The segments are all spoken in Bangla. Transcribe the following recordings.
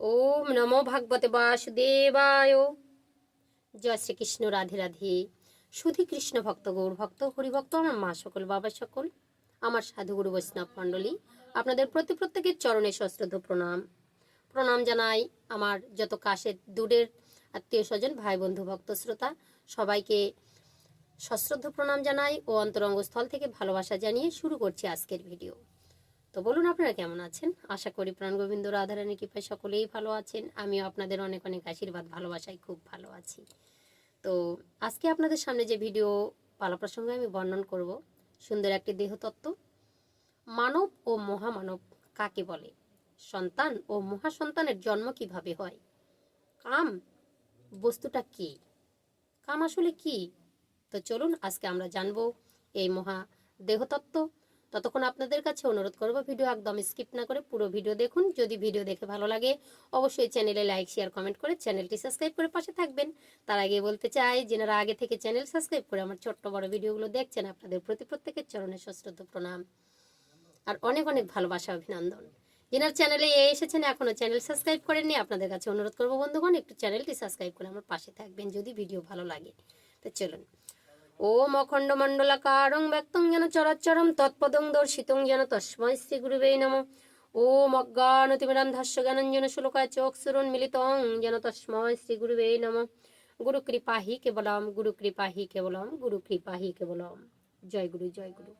ওম নমো ভাগবতে বাসুদেবায়। জয় শ্রীকৃষ্ণ, রাধে রাধে। সুধী কৃষ্ণ ভক্ত, গৌর ভক্ত, হরিভক্ত, আমার মা সকল, বাবা সকল, আমার সাধুগুরু বৈষ্ণব মণ্ডলী, আপনাদের প্রতি প্রত্যেকের চরণে সশ্রদ্ধ প্রণাম। প্রণাম জানাই আমার যত কাশের দূরের আত্মীয় স্বজন, ভাই বন্ধু, ভক্ত, শ্রোতা, সবাইকে সশ্রদ্ধ প্রণাম জানাই ও অন্তরঙ্গস্থল থেকে ভালোবাসা জানিয়ে শুরু করছি আজকের ভিডিও। তো বলুন, আপনারা কেমন আছেন? আশা করি প্রাণ গোবিন্দ রাধারানী কৃপায় সকলেই ভালো আছেন। আমিও আপনাদের অনেক অনেক আশীর্বাদ, ভালোবাসায় খুব ভালো আছি। তো আজকে আপনাদের সামনে যে ভিডিও পালা প্রসঙ্গে আমি বর্ণন করব, সুন্দর একটি দেহতত্ত্ব। মানব ও মহামানব কাকে বলে? সন্তান ও মহাসন্তানের জন্ম কীভাবে হয়? কাম বস্তুটা কি? কাম আসলে কি? তো চলুন, আজকে আমরা জানব এই মহা দেহতত্ত্ব। ততক্ষণ আপনাদের কাছে অনুরোধ করব ভিডিও একদম স্কিপ না করে পুরো ভিডিও দেখুন। যদি ভিডিও দেখে ভালো লাগে, অবশ্যই চ্যানেলে লাইক শেয়ার কমেন্ট করে চ্যানেলটি সাবস্ক্রাইব করে পাশে থাকবেন। তার আগে বলতে চাই যেনারা আগে থেকে চ্যানেল সাবস্ক্রাইব করে আমার ছোট্ট বড় ভিডিওগুলো দেখছেন, আপনাদের প্রতি প্রত্যেকের চরণে সশ্রদ্ধ প্রণাম আর অনেক অনেক ভালোবাসা, অভিনন্দন। যেনার চ্যানেলে এ এসেছেন এখনও চ্যানেল সাবস্ক্রাইব করেননি, আপনাদের কাছে অনুরোধ করব বন্ধুগণ, একটু চ্যানেলটি সাবস্ক্রাইব করে আমার পাশে থাকবেন যদি ভিডিও ভালো লাগে। তো চলুন ওম অখণ্ড মণ্ডলাকারং ব্যক্তং যেন চরাচরম তৎপদং দর্শিতং যেন তস্মৈ শ্রী গুরুবে নম। ওম অজ্ঞানতিমিরান্ধাস্য জ্ঞানঞ্জন শুলকায় চোখ চক্ষুরুন মিলিতং যেন তস্মৈ শ্রী গুরুবে নম। গুরু কৃপা হি কেবলম, গুরু কৃপা হি কেবলম, গুরু কৃপা হি কেবলম। জয় গুরু জয় গুরু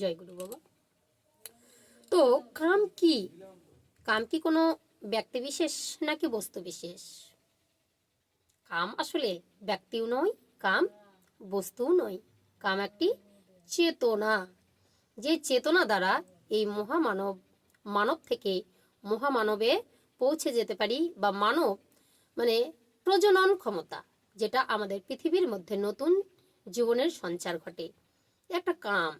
জয় গুরু বাবা। তো কাম কি? কাম কি কোনো ব্যক্তি বিশেষ নাকি বস্তু বিশেষ? কাম আসলে ব্যক্তিও নয়, কাম বস্তুও নয়, কাম একটি চেতনা। যে চেতনা দ্বারা এই মহামানব, মানব থেকে মহামানবে পৌঁছে যেতে পারি বা মানব মানে প্রজনন ক্ষমতা, যেটা আমাদের পৃথিবীর মধ্যে নতুন জীবনের সঞ্চার ঘটে। একটা কাম,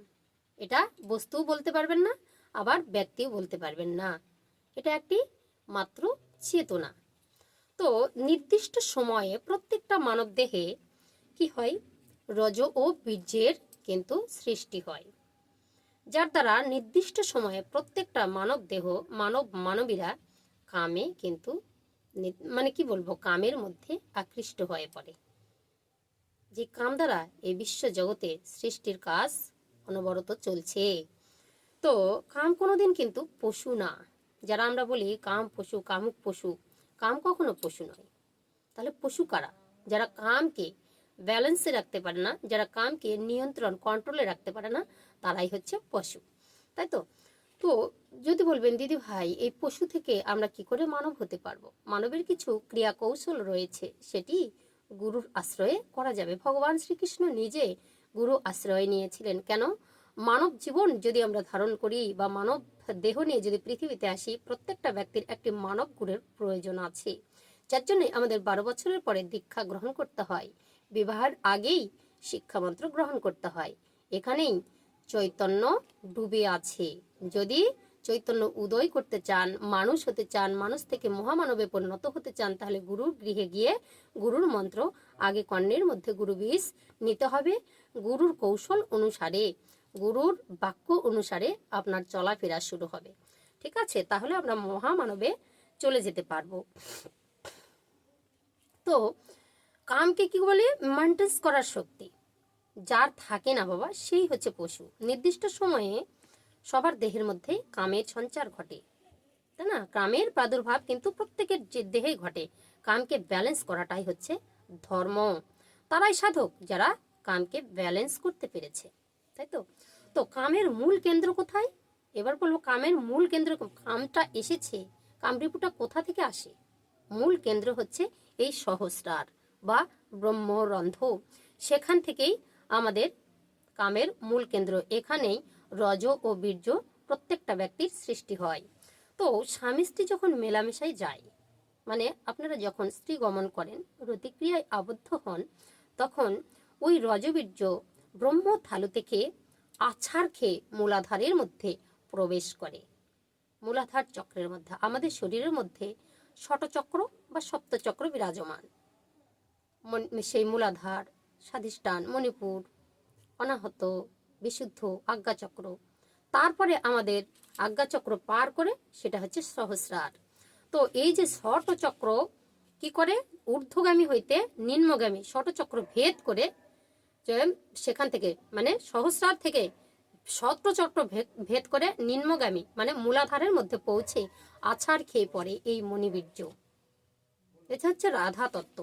এটা বস্তুও বলতে পারবেন না, আবার ব্যক্তিও বলতে পারবেন না। এটা একটি মাত্র চেতনা। তো নির্দিষ্ট সময়ে প্রত্যেকটা মানব দেহে কি হয়? রজ ও বীর্যের কিন্তু সৃষ্টি হয়, যার দ্বারা নির্দিষ্ট সময়ে প্রত্যেকটা মানব দেহ, মানব মানবীরা কামে কিন্তু মানে কি বলব, কামের মধ্যে আকৃষ্ট হয়ে পড়ে। যে কাম দ্বারা এই বিশ্ব জগতে সৃষ্টির কাজ অনবরত চলছে। তো কাম কোনোদিন কিন্তু পশু না। যারা আমরা বলি কাম পশু, কামুক পশু, কাম কখনো পশু নয়। তাহলে পশু কারা? যারা কামকে ব্যালেন্সে রাখতে পারে না, যারা কামকে নিয়ন্ত্রণ কন্ট্রোলে রাখতে পারে না, তারাই হচ্ছে পশু, তাই তো? তো যদি বলবেন, দিদি ভাই, এই পশু থেকে আমরা কি করে মানব হতে পারব? মানবের কিছু ক্রিয়া কৌশল রয়েছে, সেটি গুরুর আশ্রয়ে করা যাবে। ভগবান শ্রীকৃষ্ণ নিজে গুরু আশ্রয় নিয়েছিলেন। কেন? মানব জীবন যদি আমরা ধারণ করি বা মানব দেহ নিয়ে যদি পৃথিবীতে আসি, প্রত্যেকটা ব্যক্তির একটি মানব গুরুর প্রয়োজন আছে। যার জন্য আমাদের বারো বছরের পরে দীক্ষা গ্রহণ করতে হয়। বিবাহের আগেই শিক্ষামন্ত্র গ্রহণ করতে হয়। এখানেই চৈতন্য ডুবে আছে। যদি চৈতন্য উদয় করতে চান, মানুষ হতে চান, মানুষ থেকে মহামানবে পরিণত হতে চান, তাহলে গুরুর গৃহে গিয়ে গুরুর মন্ত্র, আগে কর্ণের মধ্যে গুরু বিষ নিতে হবে। গুরুর কৌশল অনুসারে, গুরুর বাক্য অনুসারে আপনার চলাফেরা শুরু হবে। ঠিক আছে? তাহলে আমরা মহামানবে চলে যেতে পারব। তো কামকে কি বলে? মেনটেন্স করার শক্তি। যার থাকে না বাবা, সেই হচ্ছে পশু। নির্দিষ্ট সময়ে সবার দেহের মধ্যে কামের সঞ্চার ঘটে। তাই না? কামের প্রাদুর্ভাব কিন্তু প্রত্যেকের যে দেহে ঘটে। কামকে ব্যালেন্স করাটাই হচ্ছে ধর্ম। তারাই সাধক যারা কামকে ব্যালেন্স করতে পেরেছে। তাই তো? তো কামের মূল কেন্দ্র কোথায়? এবার বলব কামের মূল কেন্দ্র কামটা এসেছে। কামরিপুটা কোথা থেকে আসে? মূল কেন্দ্র হচ্ছে এই সহস্রার। বা ব্রহ্মরন্ধ্র সেখান থেকেই আমাদের কামের মূল কেন্দ্র। এখানেই রজ ও বীর্য প্রত্যেকটা ব্যক্তির সৃষ্টি হয়। তো স্বামী স্ত্রী যখন মেলামেশায় যায় মানে আপনারা যখন স্ত্রী গমন করেন, রতিক্রিয়ায় আবদ্ধ হন, তখন ওই রজবীর্য ব্রহ্ম থালু থেকে আছাড় খেয়ে মূলাধারের মধ্যে প্রবেশ করে। মূলাধার চক্রের মধ্যে, আমাদের শরীরের মধ্যে ষটচক্র বা সপ্তচক্র বিরাজমান। মন- সেই মূলাধার, স্বাধিষ্ঠান, মণিপুর, অনাহত, বিশুদ্ধ আজ্ঞাচক্র। তারপরে আমাদের আজ্ঞাচক্র পার করে সেটা হচ্ছে সহস্রার। তো এই যে চক্র কি করে? ঊর্ধ্বগামী হইতে নিম্নগামী চক্র ভেদ করে সেখান থেকে মানে সহস্রার থেকে চক্র ভেদ করে নিম্নগামী মানে মূলাধারের মধ্যে পৌঁছে আছাড় খেয়ে পড়ে এই মণিবীর্য। এটা হচ্ছে রাধা তত্ত্ব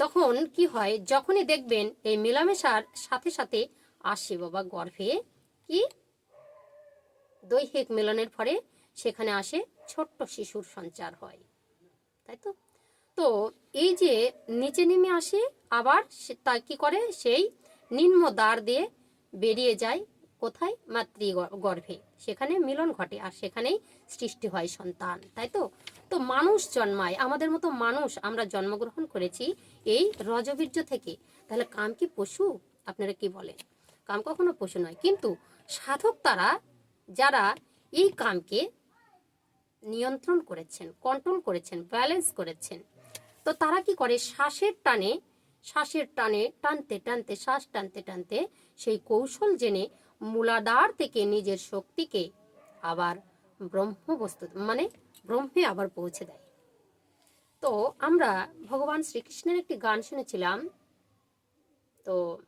তখন কি হয়, যখনই দেখবেন এই মেলামেশার সাথে সাথে আসে বাবা গর্ভে, কি? দৈহিক মিলনের ফলে সেখানে আসে ছোট্ট শিশুর সঞ্চার হয়। তাই তো? তো এই যে নিচে নেমে আসে, আবার তা কি করে? সেই নিম্ন দ্বার দিয়ে বেরিয়ে যায় কোথায়? মাতৃ গর্ভে। সেখানে মিলন ঘটে আর সেখানেই সৃষ্টি হয় সন্তান। তাই তো? তো মানুষ জন্মায়। আমাদের মতো মানুষ আমরা জন্মগ্রহণ করেছি এই রজবীর্য থেকে। তাহলে কাম কি পশু? আপনারা কি বলেন? কাম কখনো পশু নয়, কিন্তু সাধক তারা, যারা এই কামকে নিয়ন্ত্রণ করেছেন কন্ট্রোল করেছেন ব্যালেন্স করেছেন, তো তারা কি করে? শ্বাসের টানে শ্বাসের টানে টানতে টানতে, শ্বাস টানতে টানতে সেই কৌশল জেনে মূলাধার থেকে নিজের শক্তিকে আবার ব্রহ্ম বস্তু মানে ব্রহ্মে আবার পৌঁছে দেয়। তো আমরা ভগবান শ্রীকৃষ্ণের একটি গান শুনেছিলাম। তো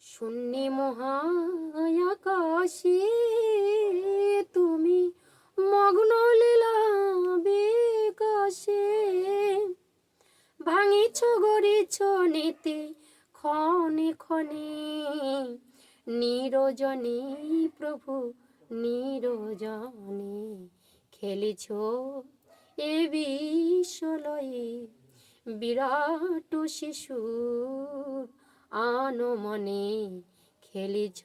শূন্যে মহায়াকাশে তুমি মগ্ন লীলা বিকাশে। ভাঙিছ গড়িছ নিতে ক্ষণে ক্ষণে। নিরজনে প্রভু, নিরজনে খেলিছ এ বিশ্বলয়ে বিরাট শিশু আনো মনে খেলিছ।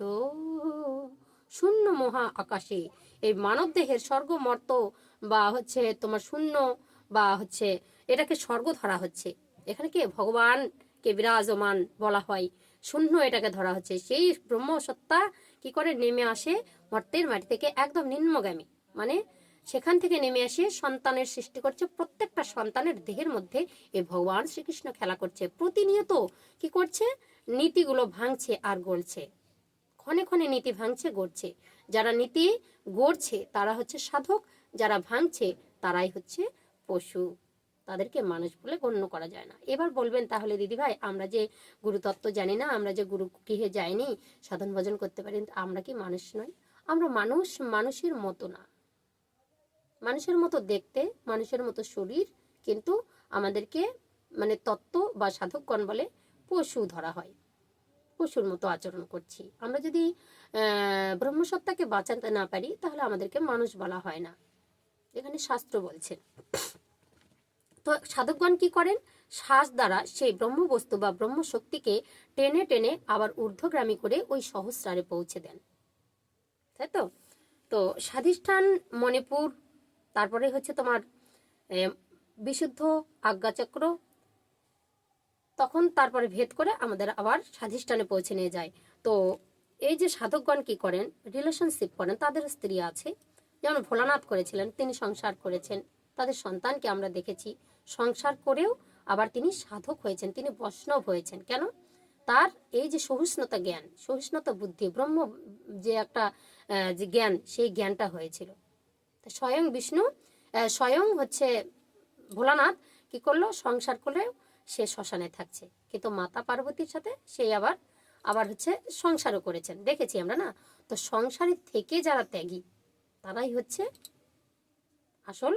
শূন্য মহা আকাশে এই মানব দেহের স্বর্গমর্ত, বা হচ্ছে তোমার শূন্য, বা হচ্ছে এটাকে স্বর্গ ধরা হচ্ছে। এখানে কি ভগবানকে বিরাজমান বলা হয়? শূন্য এটাকে ধরা হচ্ছে। সেই ব্রহ্মসত্তা কি করে নেমে আসে? মর্তের মাটি থেকে একদম নিম্নগামী। মানে সেখান থেকে নেমে এসে সন্তানের সৃষ্টি করছে প্রত্যেকটা সন্তানের দেহের মধ্যে। এই ভগবান শ্রীকৃষ্ণ খেলা করছে। প্রতিনিয়ত কি করছে? নীতিগুলো ভাঙছে আর গড়ছে। ক্ষণে ক্ষণে নীতি ভাঙছে, গড়ছে। যারা নীতি গড়ছে, তারা হচ্ছে সাধক। যারা ভাঙছে, তারাই হচ্ছে পশু। তাদেরকে মানুষ বলে গণ্য করা যায় না। এবার বলবেন তাহলে, দিদি ভাই, আমরা যে গুরুতত্ত্ব জানি না, আমরা যে গুরু গৃহে যাইনি, সাধন ভজন করতে পারি, আমরা কি মানুষ নই? আমরা মানুষ, মানুষের মতো না। মানুষের মতো দেখতে, মানুষের মতো শরীর কিন্তু আমাদেরকে মানে তত্ত্ব বা সাধকগণ বলে পশু ধরা হয়। পশুর মতো আচরণ করছি। আমরা যদি ব্রহ্মসত্তাকে বাঁচাতে না পারি, তাহলে আমাদেরকে মানুষ বলা হয় না। এখানে শাস্ত্র বলছে। তো সাধকগণ কি করেন? শ্বাস দ্বারা সেই ব্রহ্মবস্তু বা ব্রহ্মশক্তিকে টেনে টেনে আবার ঊর্ধ্বগ্রামী করে ওই সহস্রারে পৌঁছে দেন। তাই তো? তো স্বাধিষ্ঠান মণিপুর তারপরে হচ্ছে তোমার বিশুদ্ধ আজ্ঞাচক্র, তখন তারপরে ভেদ করে আমাদের আবার স্বাধিষ্ঠানে পৌঁছে নিয়ে যায়। তো এই যে সাধকগণ কি করেন রিলেশনশিপ করেন, তাদের স্ত্রী আছে, যেমন ভোলানাথ করেছিলেন, তিনি সংসার করেছেন, তাদের সন্তানকে আমরা দেখেছি, সংসার করেও আবার তিনি সাধক হয়েছেন, তিনি বৈষ্ণব হয়েছেন। কেন? তার এই যে সহিষ্ণুতা জ্ঞান, সহিষ্ণুতা বুদ্ধি, ব্রহ্ম যে একটা যে জ্ঞান, সেই জ্ঞানটা হয়েছিল। স্বয়ং বিষ্ণু স্বয়ং হচ্ছে ভোলানাথ কি করল? সংসার করে সে শ্মশানে থাকছে। কিন্তু মাতা পার্বতীর সাথে সেই আবার আবার হচ্ছে সংসারও করেছেন। দেখেছি আমরা না? তো সংসারের থেকে যারা ত্যাগী, তারাই হচ্ছে আসল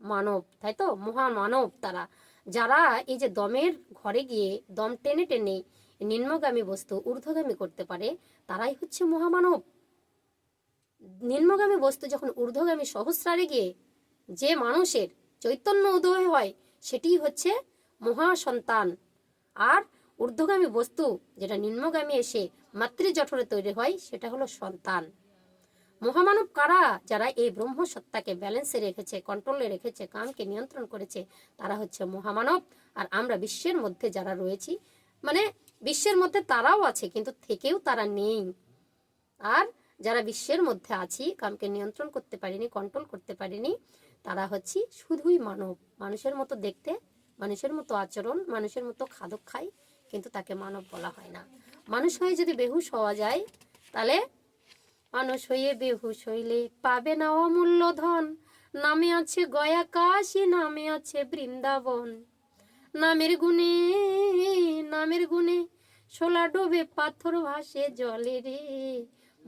মানব, তাই তো? মহান মানব তারা। যারা এই যে দমের ঘরে গিয়ে দম টেনে টেনে নিম্নগামী বস্তু, ঊর্ধ্বগামী করতে পারে, তারাই হচ্ছে মহামানব। নিম্নগামী বস্তু যখন ঊর্ধ্বগামী সহস্রারে গিয়ে যে মানুষের চৈতন্য উদয় হয়, সেটি হচ্ছে মহাসন্তান। আর ঊর্ধ্বগামী বস্তু যেটা নিম্নগামী এসে মাতৃজঠরে তৈরি হয়, সেটা হলো সন্তান। মহামানব কারা যারা এই ব্রহ্ম সত্তাকে ব্যালেন্সে রেখেছে কন্ট্রোলে রেখেছে, কামকে নিয়ন্ত্রণ করেছে, তারা হচ্ছে মহামানব। আর আমরা বিশ্বের মধ্যে যারা রয়েছি মানে বিশ্বের মধ্যে তারাও আছে, কিন্তু থেকেও তারা নেই। আর যারা বিশ্বের মধ্যে আছি কামকে নিয়ন্ত্রণ করতে পারিনি কন্ট্রোল করতে পারিনি, তারা হচ্ছে শুধুই মানব। মানুষের মতো দেখতে, মানুষের মতো আচরণ, মানুষের মতো খাদক খায় কিন্তু তাকে মানব বলা হয় না। মানুষ হয়ে যদি বেহুশ হওয়া যায়, তাহলে মানুষ হয়ে বেহুশ হইলে পাবে না অমূল্য ধন। নামে আছে গয়া কাশী নামে আছে বৃন্দাবন। নামের গুণে নামের গুণে, শোলা ডোবে পাথর ভাসে জলে রে।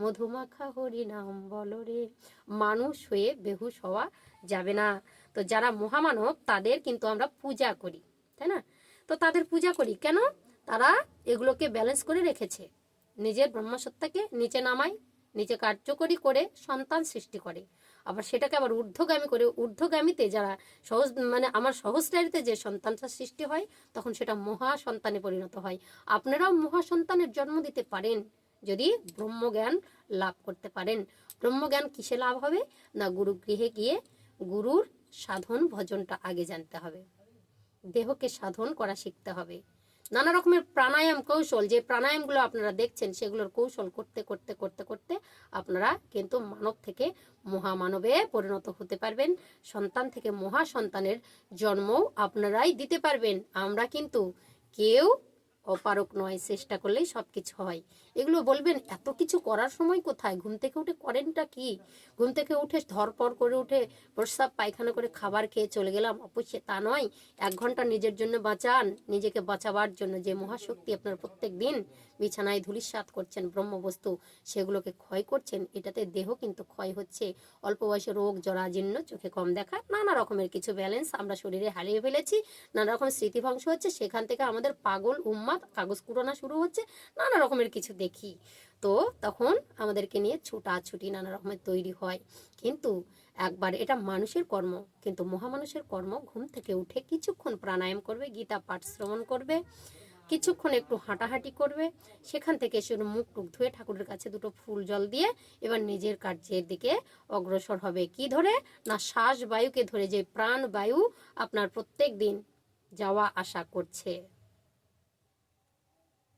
মধুমাখা হরি নাম মানুষ হয়ে বেহুশ হওয়া যাবে না। তো যারা মহামানব, তাদের কিন্তু আমরা পূজা করি, তাই না? তো তাদের পূজা করি। কেন? তারা এগুলোকে ব্যালেন্স করে রেখেছে। নিজের ব্রহ্মসত্তাকে নিচে নামায়, নিচে কার্যকরী করে সন্তান সৃষ্টি করে। আবার সেটাকে আবার ঊর্ধ্বগামী করে, ঊর্ধ্বগামীতে যারা সহজ মানে আমার সহজটারিতে যে সন্তানটা সৃষ্টি হয়, তখন সেটা মহা সন্তানে পরিণত হয়। আপনারাও মহা সন্তানের জন্ম দিতে পারেন। যদি ব্রহ্মজ্ঞান লাভ করতে পারেন। ব্রহ্মজ্ঞান কিসে লাভ হবে? না গুরু গৃহে গিয়ে গুরুর সাধন ভজনটা আগে জানতে হবে। দেহকে সাধন করা শিখতে হবে। নানা রকমের প্রাণায়াম কৌশল, যে প্রাণায়ামগুলো আপনারা দেখছেন, সেগুলোর কৌশল করতে করতে করতে করতে আপনারা কিন্তু মানব থেকে মহামানবে পরিণত হতে পারবেন। সন্তান থেকে মহা সন্তানের জন্মও আপনারাই দিতে পারবেন। আমরা কিন্তু কেউ অপারক নয়, চেষ্টা করলেই সব কিছু হয়। এগুলো বলবেন, এত কিছু করার সময় কোথায়? ঘুম থেকে উঠে করেনটা কি? ঘুম থেকে উঠে ধরপর করে উঠে প্রস্রাব, পায়খানা করে খাবার খেয়ে চলে গেলাম। অবশ্যই তা নয়, এক ঘণ্টা নিজের জন্য বাঁচান। নিজেকে বাঁচাবার জন্য যে মহাশক্তি আপনার প্রত্যেক দিন বিছানায় ধুলিস্বাদ করছেন, ব্রহ্মবস্তু সেগুলোকে ক্ষয় করছেন, এটাতে দেহ কিন্তু ক্ষয় হচ্ছে। অল্প বয়সে রোগ জরাজীর্ণ, চোখে কম দেখা, নানা রকমের কিছু ব্যালেন্স আমরা শরীরে হারিয়ে ফেলেছি, নানা রকম স্মৃতিভংশ হচ্ছে, সেখান থেকে আমাদের পাগল উম্মাদ কাগজ কুড়ানো শুরু হচ্ছে, নানা রকমের কিছু দেখি। তো তখন আমাদেরকে নিয়ে ছুটাছুটি নানা রকমের তৈরি হয়। কিন্তু একবার এটা মানুষের কর্ম, কিন্তু মহামানুষের কর্ম ঘুম থেকে উঠে কিছুক্ষণ প্রাণায়াম করবে, গীতা পাঠ শ্রবণ করবে কিছুক্ষণ একটু হাঁটাহাঁটি করবে, সেখান থেকে এসে মুখ টুক ধুয়ে ঠাকুরের কাছে দুটো ফুল জল দিয়ে এবার নিজের কার্যের দিকে অগ্রসর হবে। কি ধরে? না শ্বাস বায়ুকে ধরে যে প্রাণ বায়ু আপনার প্রত্যেক দিন যাওয়া আসা করছে।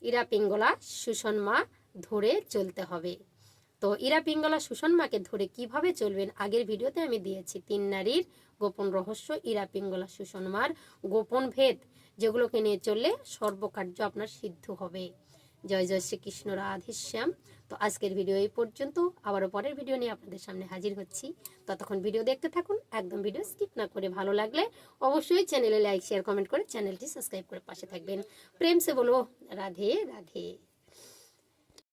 ইরা পিঙ্গলা সুষমা ধরে চলতে হবে। তো ইরা পিঙ্গলা সুষমাকে ধরে কীভাবে চলবেন? আগের ভিডিওতে আমি দিয়েছি। তিন নারীর গোপন রহস্য, ইরা পিঙ্গলা সুষমার গোপন ভেদ। যেগুলোকে নিয়ে চললে সর্বকার্য আপনার সিদ্ধ হবে। জয় জয় শ্রীকৃষ্ণ রাধেশ্যাম তো আজকের ভিডিও এই পর্যন্ত। আবারও পরের ভিডিও নিয়ে আপনাদের সামনে হাজির হচ্ছি। ততক্ষণ ভিডিও দেখতে থাকুন, একদম ভিডিও স্কিপ না করে ভালো লাগলে অবশ্যই চ্যানেলে লাইক, শেয়ার, কমেন্ট করে চ্যানেলটি সাবস্ক্রাইব করে পাশে থাকবেন। প্রেম সে বলো রাধে রাধে।